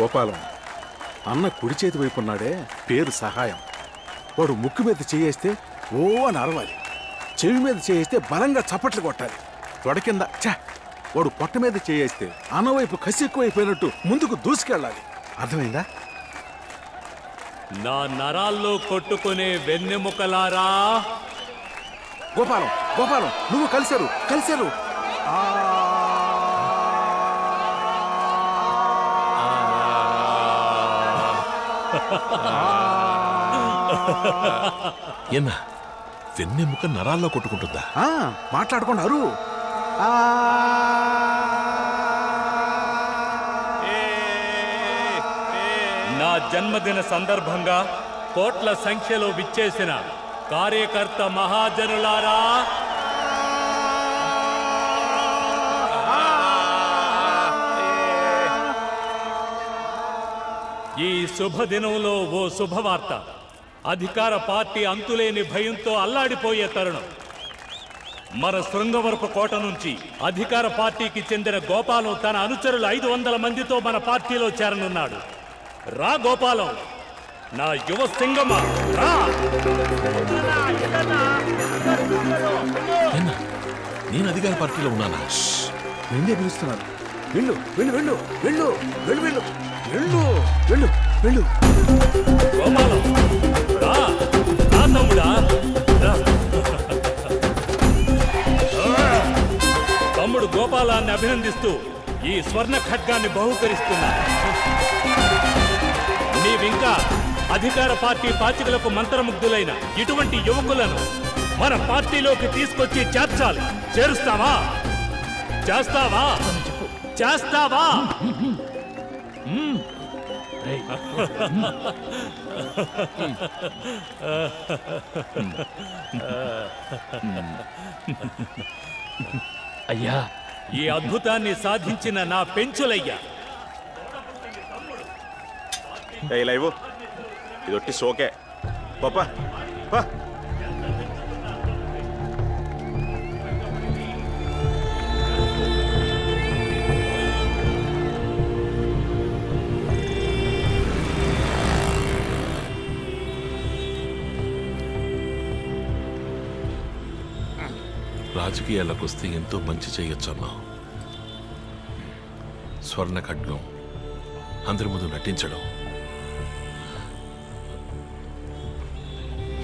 గోపాలం. అన్న కుడి చేతి వైపు ఉన్నాడే పేరు సహాయం. వాడు ముక్కు మీద చేయేస్తే ఓ అని అరవాలి. చెవి మీద చేయేస్తే బలంగా చప్పట్లు కొట్టాలి. తొడ కింద ఛ! వాడు పొట్ట మీద చేయేస్తే అన్న వైపు కసి ఎక్కువైపోయినట్టు ముందుకు దూసుకెళ్ళాలి. అర్థమైందా? నా నరాల్లో కొట్టుకునే వెన్నెముకలారా గోపాలం గోపాలం నువ్వు కలిశారు కలిశారు. ఎన్నా వెన్నెముక నరాల్లో కొట్టుకుంటుందా ఆ, మాట్లాడకుండా అరు ఆ. నా జన్మదిన సందర్భంగా కోట్ల సంఖ్యలో విచ్చేసిన కార్యకర్త మహాజనులారా ఈ శుభదినంలో ఓ శుభవార్త. అధికార పార్టీ అంతులేని భయంతో అల్లాడిపోయే తరుణం. మన శృంగవరపు కోట నుంచి అధికార పార్టీకి చెందిన గోపాలం తన అనుచరులు ఐదు వందల మందితో మన పార్టీలో చేరనున్నాడు. రా గోపాలం. నా యువ సింగమ? రా! నేను అధికార పార్టీలో ఉన్నానా? నిన్నే పిలుస్తున్నారు. వెళ్ళు వెళ్ళు వెళ్ళు వెళ్ళు వెళ్ళు వెళ్ళు. వెళ్ళు వెళ్ళు వెళ్ళు. గోపాలం రా రా తమ్ముడా రా. తమ్ముడు గోపాలాన్ని అభినందిస్తూ ఈ స్వర్ణ ఖడ్గాన్ని బహుకరిస్తున్నా. నీవింకా అధికార పార్టీ పాచికలకు మంత్రముగ్ధులైన ఇటువంటి యువకులను మన పార్టీలోకి తీసుకొచ్చి చేర్చాలి. చేరుస్తావా? చేస్తావా? చేస్తావా? అయ్యా ఈ అద్భుతాన్ని సాధించిన నా పెంచులయ్యా. ఏ లైవ్. ఇది సోకే. పాపా రాజకీయాలకు వస్తే ఎంతో మంచి చేయొచ్చన్నావు స్వర్ణ ఖడ్గం అందరి ముందు నటించడం.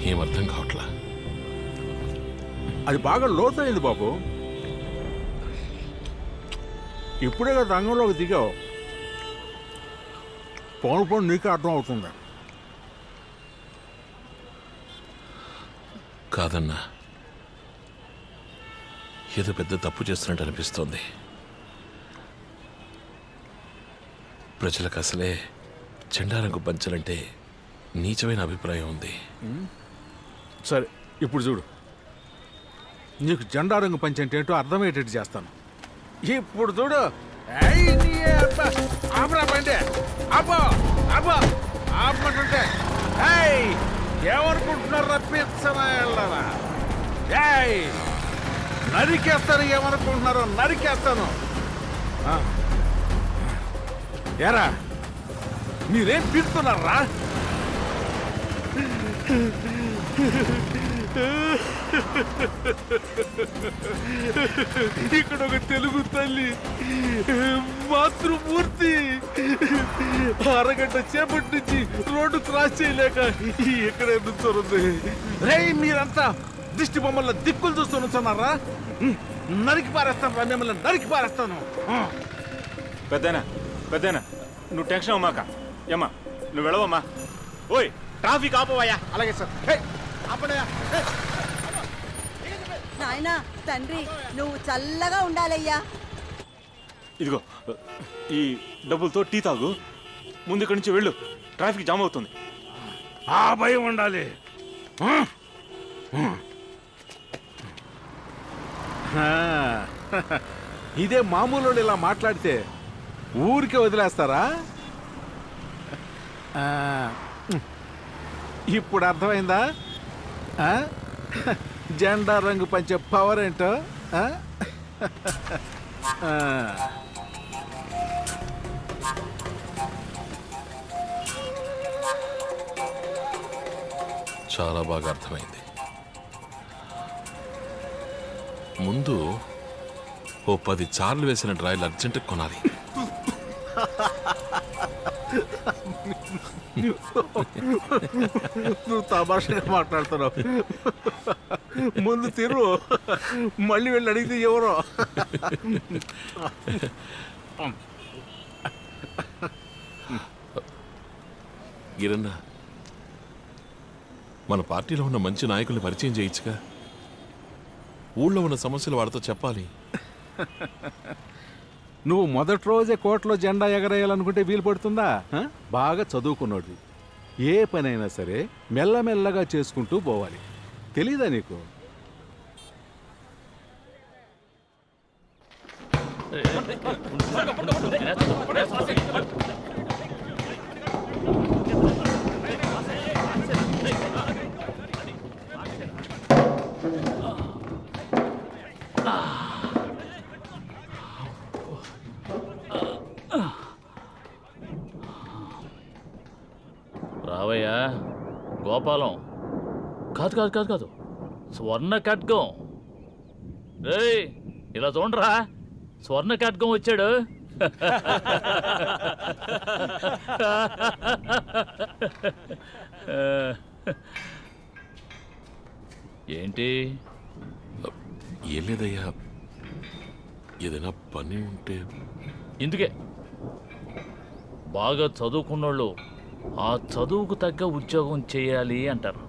ఏమర్థం కావట్లా? అది బాగా లోతైంది బాబు. ఇప్పుడే కదా రంగంలోకి దిగావు. పౌను పౌను నీకే అర్థం అవుతుంది. కాదన్నా ఏదో పెద్ద తప్పు చేస్తున్నట్టు అనిపిస్తోంది. ప్రజలకు అసలే చెండారంగు పంచాలంటే నీచమైన అభిప్రాయం ఉంది. సరే ఇప్పుడు చూడు. నీకు జెండా రంగు పంచంటే ఏంటో అర్థమయ్యేటట్టు చేస్తాను. ఇప్పుడు చూడు. నీ ఏమనుకుంటున్నారు రప్పించనా వెళ్ళరా నరికేస్తాను ఏమనుకుంటున్నారో నరికేస్తాను. ఆ. మీరేం పిలుస్తున్నారా? ఇక్కడ ఒక తెలుగు తల్లి మాతృమూర్తి. అరగంట చేపటి నుంచి రోడ్డు క్రాస్ చేయలేక ఇక్కడ నుంచోరుంది రే మీరంతా దిష్టి బొమ్మల దిక్కులు చూస్తూ నుంచున్నారా? నరికి పారేస్తాను రా మిమ్మల్ని నరికి పారేస్తాను. పెద్దనా పెద్దనా నువ్వు టెన్షన్ అవ్వమాక. ఏమ్మా నువ్వు వెళ్ళవమ్మా. ఓయ్ ట్రాఫిక్ ఆపవయ్యా. అలాగే సార్. హే. నాయనా తండ్రి నువ్వు చల్లగా ఉండాలయ్యా. ఇదిగో ఈ డబ్బులతో టీ తాగు. ముందు ఇక్కడి నుంచి వెళ్ళు. ట్రాఫిక్ జామ్ అవుతుంది. ఆ భయం ఉండాలి. ఇదే మామూలు ఇలా మాట్లాడితే ఊరికే వదిలేస్తారా? ఇప్పుడు అర్థమైందా? జెండా రంగు పంచే పవర్ ఏంటో? చాలా బాగా అర్థమైంది. ముందు ఓ పది చార్లు వేసిన డ్రాయిలు అర్జెంట్ కొనాలి. నువ్వు తమాషగా మాట్లాడుతున్నావు. ముందు తిరు. మళ్ళీ వెళ్ళి అడిగితే ఎవరో. గిరన్న మన పార్టీలో ఉన్న మంచి నాయకుల్ని పరిచయం చేయొచ్చుగా ఊళ్ళో ఉన్న సమస్యలు వాడితో చెప్పాలి. నువ్వు మొదటి రోజే కోర్టులో జెండా ఎగరేయాలనుకుంటే వీలు పడుతుందా? బాగా చదువుకున్నాడు ఏ పనైనా సరే మెల్లమెల్లగా చేసుకుంటూ పోవాలి. తెలీదా నీకు? రావయ్యా గోపాలం. కాదు కాదు కాదు కాదు. స్వర్ణ ఖడ్గం. రేయ్ ఇలా చూడరా. స్వర్ణ ఖడ్గం వచ్చాడు. ఏంటి? ఏం లేదయ్యా. ఏదైనా పని ఉంటే. ఇందుకే. బాగా చదువుకున్నోళ్ళు ఆ చదువుకు తగ్గ ఉద్యోగం చేయాలి అంటారు.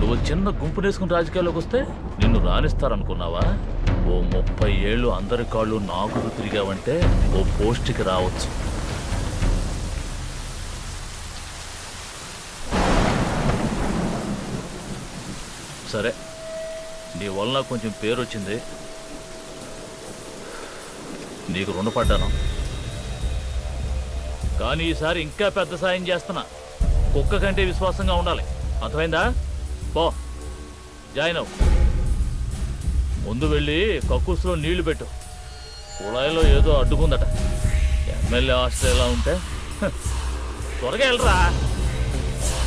నువ్వు చిన్న గుంపునేసుకుని రాజకీయాల్లోకి వస్తే నిన్ను రాణిస్తారనుకున్నావా? ఓ ముప్పై ఏళ్ళు అందరి కాళ్ళు నాకులు తిరిగావంటే ఓ పోస్ట్కి రావచ్చు. సరే. నీ వల్ల కొంచెం పేరు వచ్చింది నీకు రుణపడ్డాను. కానీ ఈసారి ఇంకా పెద్ద సాయం చేస్తున్నా. కుక్క కంటే విశ్వాసంగా ఉండాలి. అర్థమైందా? పో. జాయిన్ అవ్వు. ముందు వెళ్ళి కక్కుస్లో నీళ్ళు పెట్టు. కుళాయిలో ఏదో అడ్డుకుందట. ఎమ్మెల్యే హాస్టల్ ఉంటే? త్వరగా వెళ్ళరా.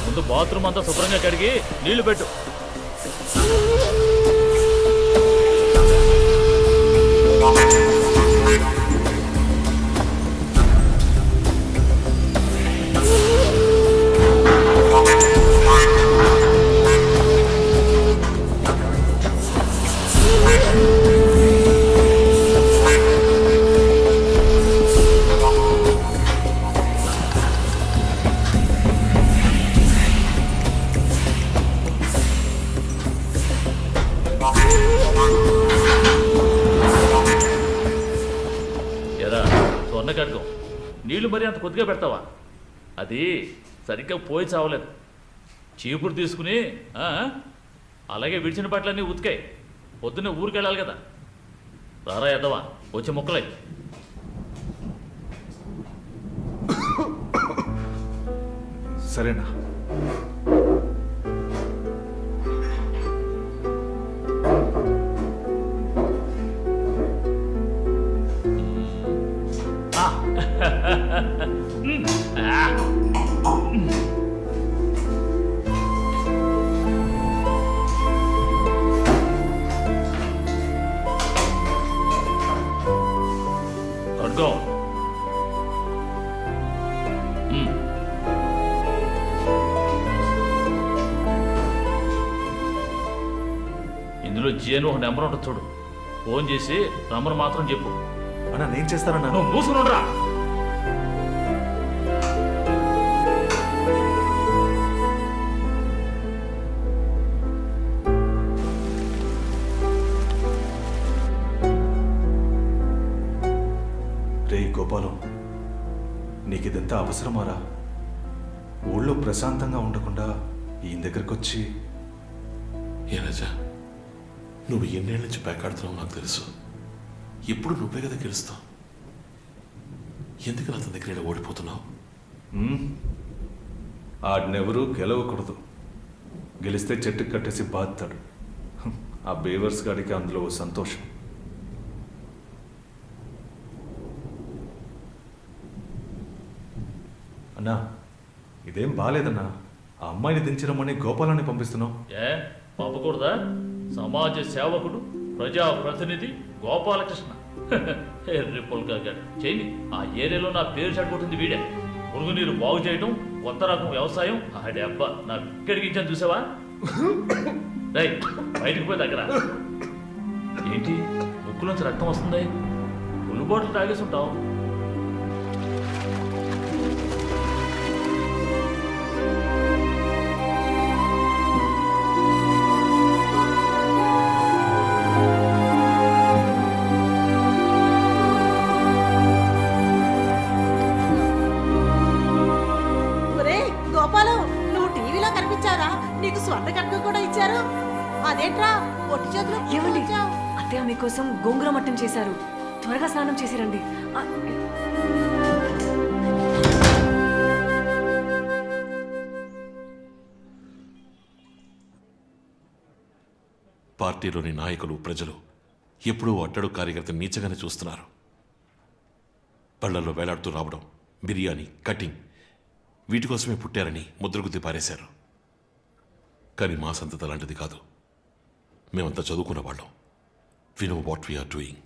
ముందు బాత్రూమ్ అంతా శుభ్రంగా కడిగి నీళ్ళు పెట్టు. స్వర్ణ నీళ్ళు మరి అంత కొద్దిగా పెడతావా? అది సరిగ్గా పోయి చావలేదు. చీపురు తీసుకుని అలాగే విడిచిన బట్టలన్నీ ఉతికాయి. పొద్దున్నే ఊరికి వెళ్ళాలి కదా. రారా ఎద్దవా? వచ్చి మొక్కలై. సరేనా? ఇందులో జియన్ ఒక నెంబర్ ఉంటుంది చూడు. ఫోన్ చేసి నంబర్ మాత్రం చెప్పు. అన్నా నేను చేస్తానన్నా. నువ్వు మూసుకునుండ్రా రే గోపాలం నీకు ఇదంతా అవసరమారా? ఊళ్ళో ప్రశాంతంగా ఉండకుండా ఈయన దగ్గరకు వచ్చి ఏ రాజా? నువ్వు ఎన్నేళ్ళ నుంచి పేకాడుతున్నావు నాకు తెలుసు. ఎప్పుడు నువ్వే కదా గెలుస్తావు. ఎందుకు అతని దగ్గర ఇలా ఓడిపోతున్నావు? ఆడినెవరూ గెలవకూడదు. గెలిస్తే చెట్టుకు కట్టేసి బాధతాడు. ఆ బేవర్స్ గాడికి అందులో ఓ సంతోషం. అన్నా ఇదేం బాగాలేదన్నా ఆ అమ్మాయిని దించడమని గోపాలాన్ని పంపిస్తున్నావు. ఏ? పంపకూడదా? సమాజ సేవకుడు ప్రజా ప్రతినిధి గోపాలకృష్ణ. రిపుల్గా గారు చేయండి ఆ ఏరియాలో నా పేరు చెడగొట్టింది వీడే. మురుగునీరు బాగు చేయడం కొత్త రకం వ్యవసాయం. ఆడే అబ్బా నా ఇక్కడికి ఇచ్చాను చూసావా? రై బయటకు పోయి దగ్గర. ఏంటి? ముక్కులోంచి రక్తం వస్తుంది? బాటిల్ తాగేసి ఉంటావు. అదేంట్రా ఒట్టి చేతులు ఏమండి? వచ్చావు అత్తయ్య మీకోసం గోంగూర మట్టం చేశారు. త్వరగా స్నానం చేసిరండి. ఆ, పార్టీలోని నాయకులు ప్రజలు ఎప్పుడూ అట్టడు కార్యకర్త నీచగానే చూస్తున్నారు. పళ్ళలో వేలాడుతూ రావడం బిర్యానీ కటింగ్ వీటి కోసమే పుట్టారని ముద్రగుద్ది పారేశారు. కానీ మా సంతత లాంటిది కాదు. మేమంతా చదువుకున్న వాళ్ళం. We know what we are doing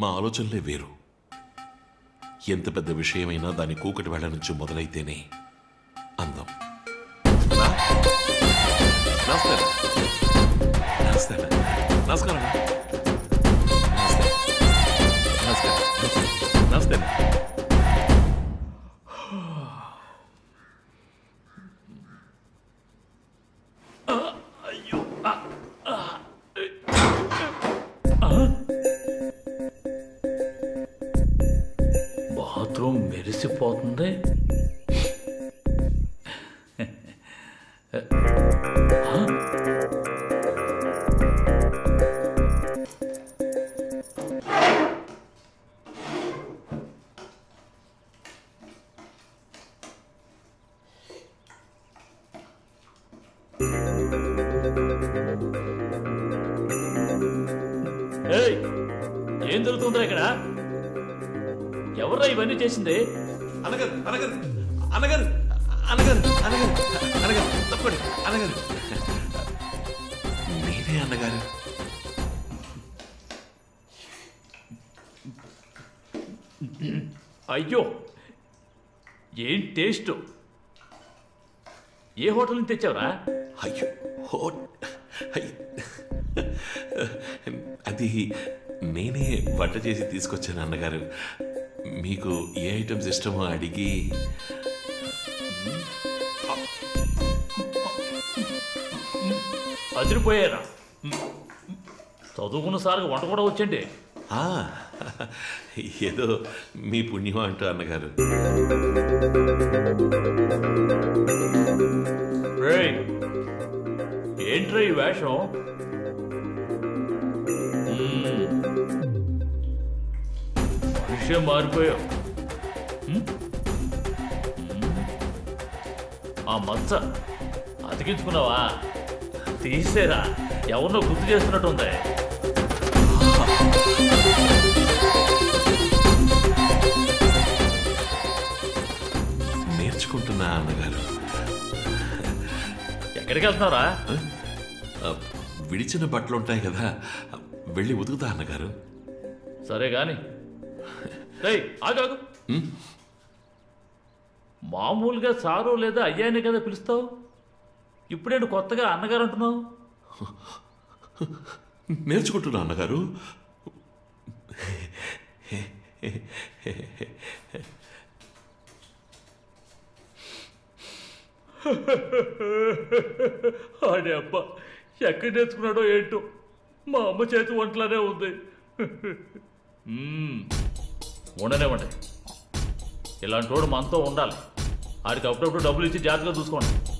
మా ఆలోచనలే వేరు. ఎంత పెద్ద విషయమైనా దాని కూకటి వేళ నుంచి మొదలైతేనే అందం. నమస్తే నమస్తే అన్న. నమస్కారం. అన్న. ఏం జరుగుతుందిరా ఇక్కడ? ఎవర్రా ఇవన్నీ చేసింది? అనగారు అనగారు అనగారు అనగారు అనగారు అనగారు తప్పండి అనగారు నేనే అన్నగారు. అయ్యో ఏం టేస్ట్? ఏ హోటల్ నుంచి తెచ్చావురా? అయ్యో హో అయ్. అది నేనే వంట చేసి తీసుకొచ్చాను అన్నగారు. మీకు ఏ ఐటమ్స్ ఇష్టమో అడిగి. అదిరిపోయారా? చదువుకున్న సార్కి వంట కూడా వచ్చండి. ఏదో మీ పుణ్యం అంటూ అన్నగారు. ఏంట్రా ఈ వేషం. విషయం మారిపోయావు. ఆ మచ్చ అతికించుకున్నావా? తీసేరా. ఎవరినో గుర్తు చేస్తున్నట్టుంది. నేర్చుకుంటున్నా అన్నగారు. ఎక్కడికి వెళ్తున్నావురా? ఆ, విడిచిన బట్టలు ఉంటాయి కదా వెళ్ళి ఉతుకుతా అన్నగారు. సరే గాని. ఆగాగు మ్మ్? మామూలుగా సారు లేదా అయ్యానే కదా పిలుస్తావు? ఇప్పుడేంటి కొత్తగా అన్నగారు అంటున్నావు? నేర్చుకుంటున్నా అన్నగారు. ఆడే అబ్బ. ఎక్కడ నేర్చుకున్నాడో ఏంటో. మా అమ్మ చేతి వంటలానే ఉంది. మ్మ్. ఉండనివ్వండి. ఇలాంటి వాడు మనతో ఉండాలి. ఆడికి అప్పుడప్పుడు డబ్బులు ఇచ్చి జాగ్రత్తగా చూసుకోండి.